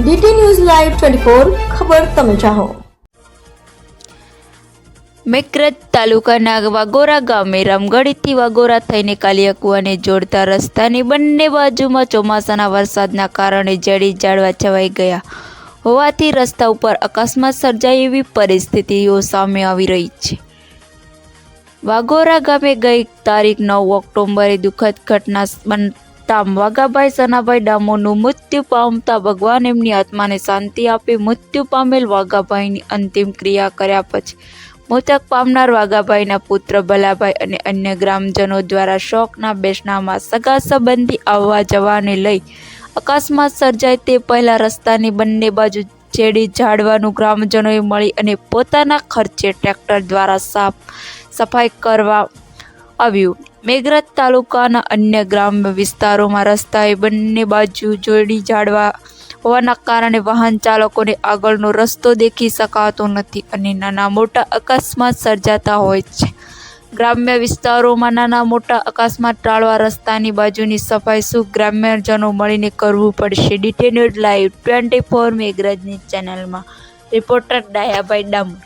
DT news live twenty ખબર તમે ચાહો. મેકરજ તાલુકાના વાગોરા ગામે રામગઢીથી વાગોરા થઈને કાલિયાકુવાને જોડતા રસ્તાની બંને બાજુમાં ચોમાસાના વરસાદના કારણે જડી ઝાડવા છવાઈ ગયા. હોવાથી રસ્તા ઉપર અકસ્માત સર્જાય એવી પરિસ્થિતિઓ સામે આવી રહી છે. વાગોરા ગામે ગઈ તારીખ નવ ઓક્ટોબરે દુઃખદ ઘટના બનતા વાઘાભાઈ સનાભાઈ ડામોનું મૃત્યુ પામતા ભગવાન એમની આત્માને શાંતિ આપી મૃત્યુ પામેલ વાઘાભાઈની અંતિમ ક્રિયા કર્યા પછી મૃતક પામનાર વાઘાભાઈના પુત્ર ભલાભાઈ અને અન્ય ગ્રામજનો દ્વારા શોકના બેસનામાં સગા સંબંધી આવવા જવાને લઈ અકસ્માત સર્જાય તે પહેલાં રસ્તાની બંને બાજુ છેડી ઝાડવાનું ગ્રામજનોએ મળી અને પોતાના ખર્ચે ટ્રેક્ટર દ્વારા સાફ સફાઈ કરવા આવ્યું. મેઘરજ તાલુકાના અન્ય ગ્રામ્ય વિસ્તારોમાં રસ્તાએ બંને બાજુ જોડી ઝાડવા હોવાના કારણે વાહન ચાલકોને આગળનો રસ્તો દેખી શકાતો નથી અને નાના મોટા અકસ્માત સર્જાતા હોય છે. ગ્રામ્ય વિસ્તારોમાં નાના મોટા અકસ્માત ટાળવા રસ્તાની બાજુની સફાઈ શું ગ્રામ્યજનો મળીને કરવું પડશે. ડિટેન્યુડ લાઈવ ટ્વેન્ટી ફોર મેઘરજની ચેનલમાં. રિપોર્ટર ડાયાભાઈ ડામોર.